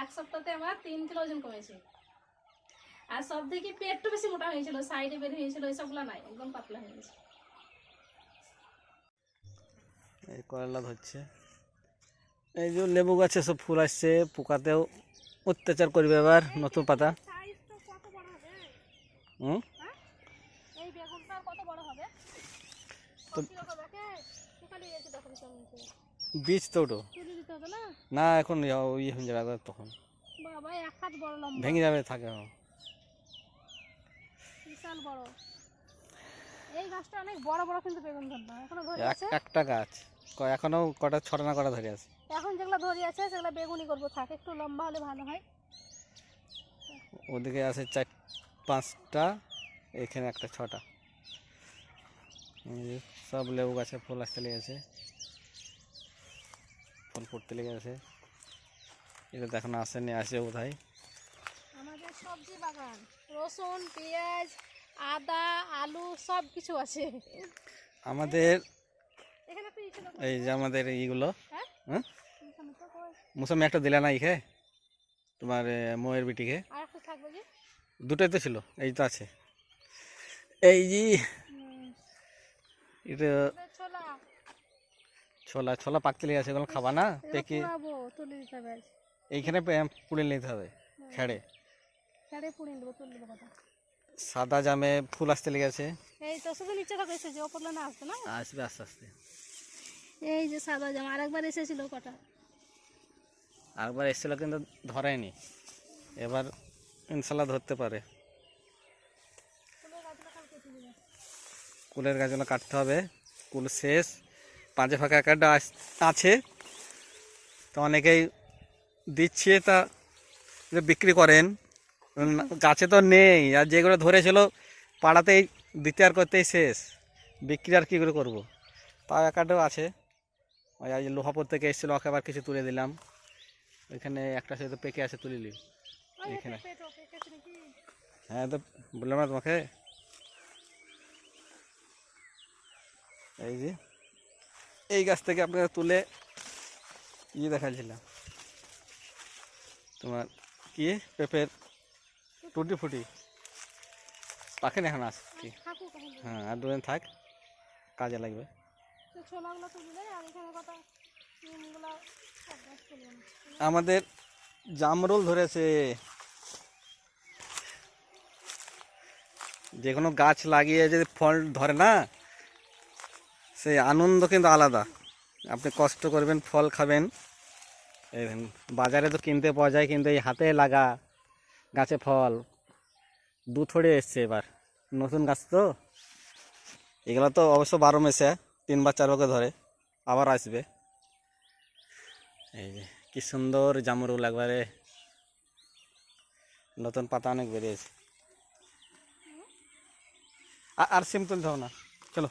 এক সপ্তাহতে আমার তিন কিলো ওজন কমেছে। আর সব থেকে পেটটা বেশি মোটা হয়েছিল সাইডে বের হয়েছিল এসবগুলো নাই একদম পাতলা হয়ে গেছে। এই করলা ধরছে। এই যে লেবু গাছে সব ফুল আসছে পোকাতেও অত্যাচার করবে এবার নতুন পাতা। হুম? হ্যাঁ? বীজ তো না? না এখন ইয়া- হয়ে যাবে তখন। বাবা এক হাত বড় লম্বা। ভেঙে যাবে থাকে বিশাল বড়। এই গাছটা অনেক বড় বড় কিন্তু বেগুন ধরবে এখনও ধরে আছে? একটা গাছ। এখনও কটা কটা ধরে আছে? এখন যেগুলো ধরে আছে সেগুলো বেগুনি করব। থাক একটু লম্বা হলে ভালো হয়। ওদিকে আছে চার পাঁচটা এখানে একটা ছটা। সব লেবু গাছে ফুল আসতে লেগেছে। ফুল ফুটতে লেগে আছে এটা তো এখন আসেনি আসে কোথায় আমাদের সবজি বাগান রসুন পেঁয়াজ আদা আলু সব কিছু আছে। আমাদের এই যে আমাদের এইগুলো। হ্যাঁ? হ্যাঁ? মুসাম্মি একটা দিলে না ইখে তোমার ময়ের বিটিকে দুটোই তো ছিল এই তো আছে। এই যে এটা এটা ছোলা ছোলা পাকতে লেগে আছে এগুলো খাবা না পেকে। এইখানে পুড়ে নিতে হবে খেড়ে। দেবো কথা। সাদা জামে ফুল আসতে লেগেছে এই তো শুধু নিচে থাকে এসেছে ওপরলে না আসতো না? আসবে আস্তে আস্তে। এই যে সাদা জামা আরেকবার এসেছিল কটা আরেকবার এসেছিল কিন্তু ধরেনি। এবার ইনশাল্লাহ ধরতে পারে। কুলের গাছগুলো কাটতে হবে। কুল শেষ। পাঁচে ফাঁকা একটা আছে। তো অনেকেই দিচ্ছে তা বিক্রি করেন। গাছে তো নেই, আর যেগুলো ধরেছিল পাড়াতেই দিতে আর করতেই শেষ। বিক্রি আর কী করে করব? তাও একাটাও আছে। ওই আজ লোহাপুর থেকে এসেছিল, ওকে আবার কিছু তুলে দিলাম। ওইখানে একটা সাথে পেকে আছে তুলে তুলিলি। এখানে। হ্যাঁ তো বললাম না তোমাকে? এই যে। এই গাছ থেকে আপনারা তুলে ইয়ে দেখাচ্ছিলাম। তোমার কি? পেঁপের টুটি ফুটি। পাখেন এখন আস কি হ্যাঁ আর দুদিন থাক। কাজে লাগবে। আমাদের জামরুল ধরেছে। যে কোনো গাছ লাগিয়ে যদি ফল ধরে না সেই আনন্দ কিন্তু আলাদা। আপনি কষ্ট করবেন, ফল খাবেন। বাজারে তো কিনতে পাওয়া যায়, কিন্তু এই হাতে লাগা গাছে ফল দু থড়ে এসছে এবার। নতুন গাছ তো? এগুলো তো অবশ্য বারো মেসে তিনবার চার বছর ধরে, আবার আসবে। এই যে, কি সুন্দর জামরুল একবারে। নতুন পাতা অনেক বেরিয়েছে। আর সিম তুলতে হবে না। চলো।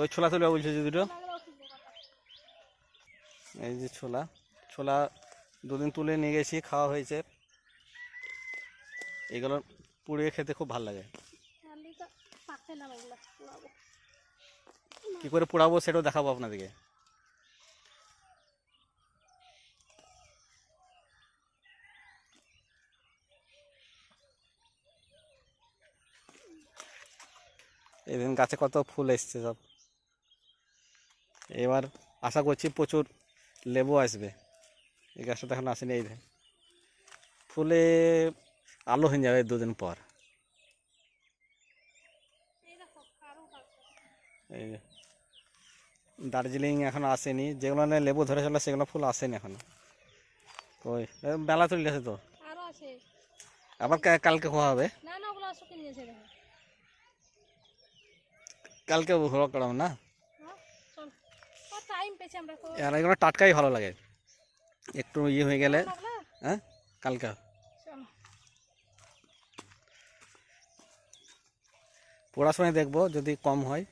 ওই ছোলা তুলবে বলছে যে দুটো। এই যে ছোলা। ছোলা দুদিন তুলে নিয়ে গেছি, খাওয়া হয়েছে। এগুলো পুড়িয়ে খেতে খুব ভালো লাগে। কী করে পোড়াবো সেটাও দেখাবো আপনাদেরকে। এদিন গাছে কত ফুল এসছে সব। এবার আশা করছি প্রচুর লেবু আসবে। এই গাছটা তো এখন আসেনি এই ফুলে আলো হয়ে যাবে দুদিন পর। এই দার্জিলিং এখন আসেনি যেগুলো লেবু ধরেছিল সেগুলো ফুল আসেনি এখন। ওই বেলা চলে গেছে তো? আবার কালকে খাওয়া হবে? কালকে করাম না? চল পেয়েছি আমরা তো। আর এগুলো টাটকাই ভালো লাগে। একটু ইয়ে হয়ে গেলে হ্যাঁ? কালকে। পড়ার সময় দেখব যদি কম হয়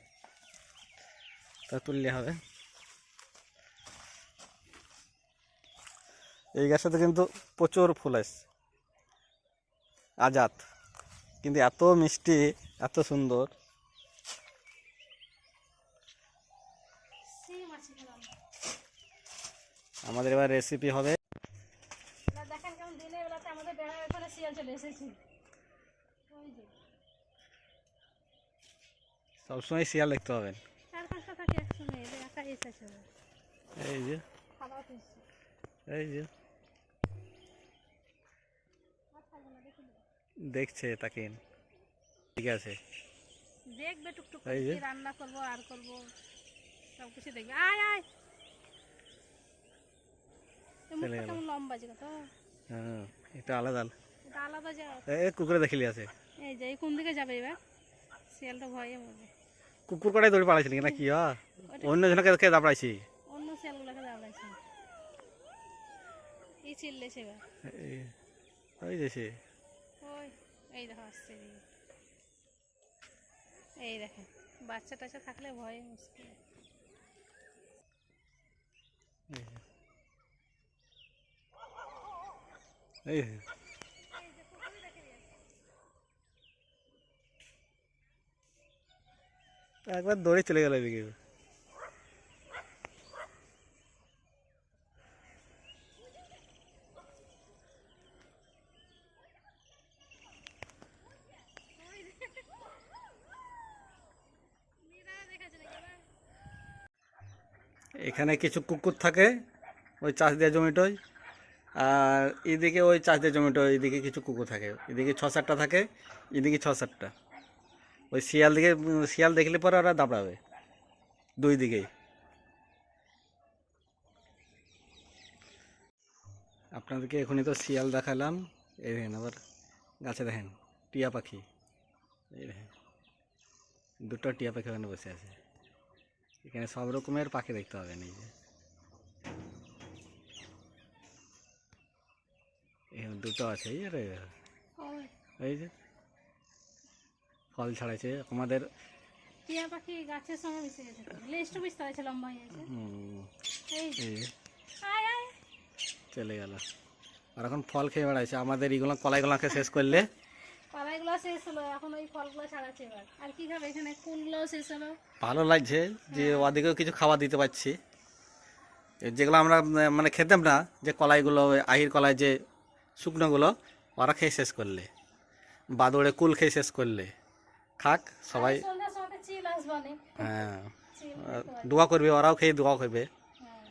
তা তুললে হবে। এই গাছটাতে কিন্তু প্রচুর ফুল আসছে আজাদ। কিন্তু এত মিষ্টি এত সুন্দর সিম আছে খেলাম আমাদের এবার রেসিপি হবে। বেড়া শিয়াল চলে এসেছে। ওই যে। সবসময় শিয়াল দেখতে পাবেন। চার পাঁচটা থাকে একসঙ্গে এদের একা এসেছে এই যে। এই যে। দেখছে তাকে ঠিক আছে। দেখবে টুকটুক। রান্না করব আর করব সব কিছু দেখবে। আয় আয় এই মুখটা গেল। কেমন লম্বা আছে তো হ্যাঁ এটা আলাদা আলাদা। এটা আলাদা যায় এ কুকুরে দেখিলি আছে এই যে এই কোন দিকে যাবে এবার শিয়ালটা ভয়ে মরবে কুকুর কটাই দৌড়ে পালাইছিলি না কি হয় ওটা অন্য জনকে কে দাপড়াইছি অন্য শিয়ালগুলোকে দাবড়াইছে এই চিল্লেছে এবার এই- ওই যে সে ওই এই দেখো আসছে এদিকে। এই দেখেন বাচ্চা টাচ্চা থাকলে ভয়ে মুশকিল এই। একবার দৌড়ে চলে গেল এদিকে এখানে কিছু কুকুর থাকে ওই চাষ দেওয়া জমিটায় আর এদিকে ওই চাষ দেওয়া জমিটা এদিকে কিছু কুকুর থাকে। এদিকে ছ সাতটা থাকে, এদিকে ছ সাতটা। ওই শিয়াল দিকে, শিয়াল দেখলে পরে ওরা দাঁড়াবে। দুই দিকেই। আপনাদেরকে এখনই তো শিয়াল দেখালাম। এই দেখেন আবার গাছে দেখেন, টিয়া পাখি। এই দেখেন, দুটো টিয়া পাখি ওখানে বসে আছে। এখানে সব রকমের পাখি দেখতে পাবেন এই যে এখানে দুটো আছে এই রে এই যে ফল ছাড়াইছে। আমাদের টিয়া পাখি গাছের সঙ্গে মিশে গেছে। লেজটা পারছে লম্বা হয়ে গেছে। এই যে, যে। আয় আয়। চলে গেল। আর এখন ফল খেয়ে বেড়াইছে। আমাদের এইগুলো কলাইগুলোকে শেষ করলে পালাইগুলো শেষ হলো এখন ওই ফলগুলো ছাড়াচ্ছে এবার। আর কি খাবে এখানে? কুলগুলোও শেষ হলো। ভালো লাগছে যে ওদিকেও কিছু খাবার দিতে পারছি। যেগুলো আমরা মানে খেতাম না যে কলাইগুলো আহির কলাই যে শুকনোগুলো ওরা খেয়ে শেষ করলে। বাদুড়ে কুল খেয়ে শেষ করলে। খাক সবাই হ্যাঁ। দোয়া করবে ওরাও খেয়ে দোয়া করবে। হ্যাঁ।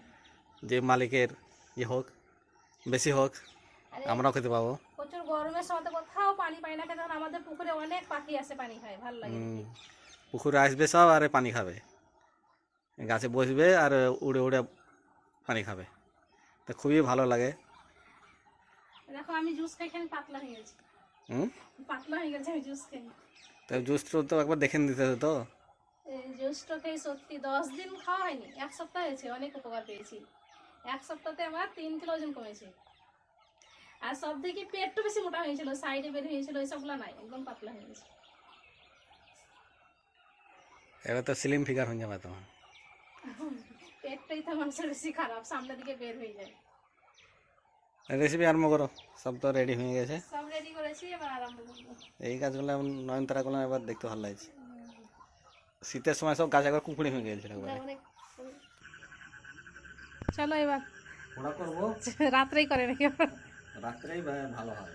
যে মালিকের ইয়ে হোক বেশি হোক আমরাও খেতে পাবো। প্রচুর গরমের সময় কোথাও পানি পাই না তখন আমাদের পুকুরে অনেক পাখি আসে পানি খায় ভালো লাগে। পুকুরে আসবে সব আর পানি খাবে। গাছে বসবে আর উড়ে উড়ে পানি খাবে। তা খুবই ভালো লাগে। দেখো আমি জুস খাই খাই পাতলা হয়ে গেছি। হুম? পাতলা হয়ে গেছে আমি জুস খাই তা জুস তো একবার দেখে নিতে হতো এই জুসটা খেয়ে সত্যি দশ দিন খাওয়া হয়নি এক সপ্তাহ হয়েছে অনেক উপকার পেয়েছি। এক সপ্তাহে আমার তিন কিলো ওজন কমেছে। আর সব থেকে পেটটা বেশি মোটা হয়েছিল সাইডে বের হয়েছিল এইসবগুলো নাই একদম পাতলা হয়ে গেছে। এবার তো স্লিম ফিগার হয়ে যাবে তোমার পেটটাই তো মানুষের বেশি খারাপ সামনের দিকে বের হয়ে যায়। রেসিপি আরম্ভ করো। সব তো রেডি হয়ে গেছে। সব রেডি করেছি এবার আরম্ভ করব। এই গাছগুলো এখন নয়নতারাগুলো এবার দেখতে ভালো লাগছে। শীতের সময় সব গাছ একবার কুকুরি হয়ে গেছিল একবারে। চলো এবার। ওরা করব। রাত্রেই করে নাকি রাত্রেই ভালো হয়।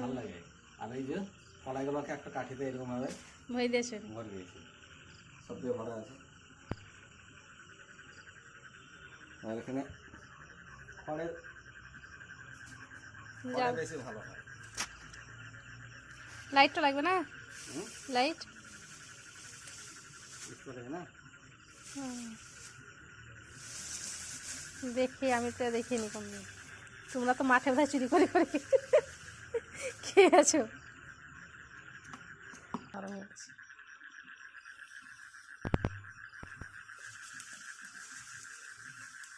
ভালো লাগে। আর এই যে কলাইগুলোকে একটা কাঠিতে এরকম ভাবে ভয় দিয়েছে। ভরে দিয়েছি। সব দিয়ে ভরা আছে। আর এখানে খড়ের বেশি ভালো হয়। লাইটটা লাগবে না? লাইট দেখি আমি তো দেখিনি কোনদিন। তোমরা তো মাঠে বোধহয় চুরি করে করে হয়ে গেছে।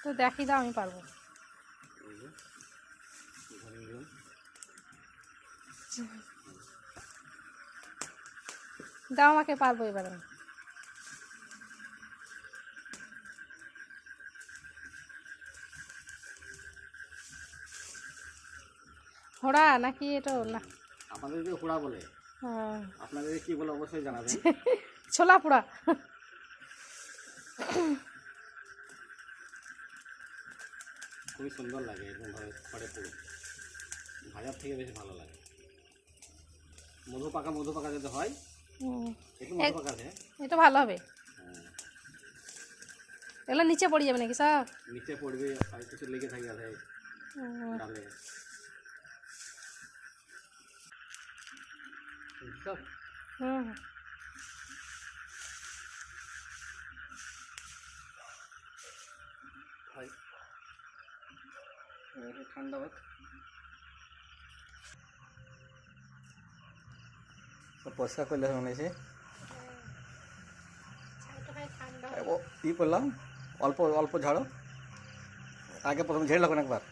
তো দেখি দাও আমি পারব। দিলাম। দাও আমাকে পারব এবার। ঘোড়া নাকি এটা না? আমাদেরকে হুড়া বলে। হ্যাঁ, আপনাদের কি বলে অবশ্যই জানাবেন। ছোলা পোড়া। খুবই সুন্দর লাগে এরকম ভাবে খড়ে পুরো। ভাজার থেকে বেশি ভালো লাগে। মধু পাকা মধু পাকা যদি হয় একটু মধু পাকা আছে এটা ভালো হবে। হ্যাঁ, এগুলো নিচে পড়ে যাবে নাকি সব? নিচে পড়বে আর কিছু লেগে থাকে আছে ডালে। হুম। ঠান্ডা হোক। তো পরিষ্কার করলে মনে হয়েছে ঠান্ডা ও ই করলাম অল্প অল্প ঝাড়ো আগে প্রথমে ঝেড়ে লাগবেন একবার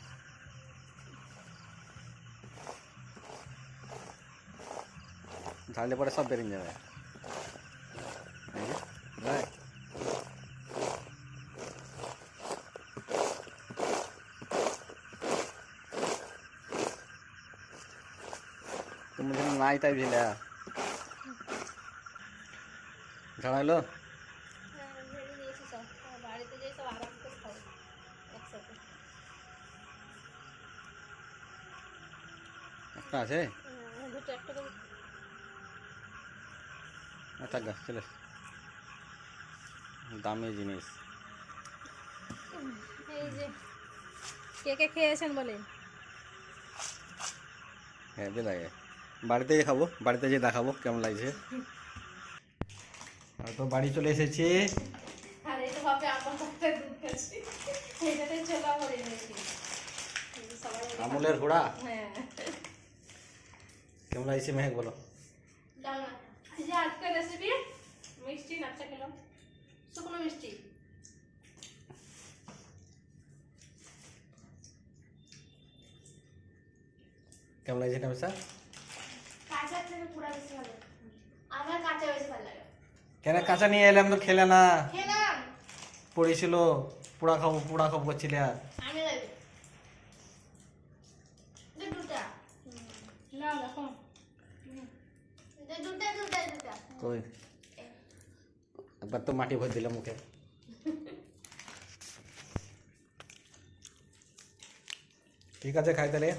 ঝাড়লে পরে সব বেরিয়ে যাবে এই যে, দেখ। তো মুझे নাই তাই ভিলা ঝাড়াইলো হ্যাঁ, ভেড়ে দিয়েছি সব। আর বাড়িতে একসাথে। একটা আছে? আচ্ছা গা, চলে দামি জিনিস। এই কে কে খেয়েছেন বলেন হ্যাঁ লাগে। বাড়িতে খাব, বাড়িতে যেয়ে দেখাবো কেমন লাগছে। তো বাড়ি চলে এসেছি। আর এটা ভাবে আমার দুধ খাচ্ছি এটাতে ছোলা ভরে নিয়েছি। আমুলের ঘোড়া? হ্যাঁ। কেমন লাগছে মেহেক বলো? যে রেসিপি মিষ্টি নাচা কিলো শুকনো মিষ্টি। কেমন লাগছে কাঁচা থেকে পুরা বেশি ভালো। আমার কাঁচা বেশি ভালো কেন কাঁচা নিয়ে এলাম তো খেলে না? পড়েছিল পোড়া খাব পোড়া খাব করছিলে। আর একবার তো মাটি ভরে দিলাম মুখে ঠিক আছে খাই তাহলে।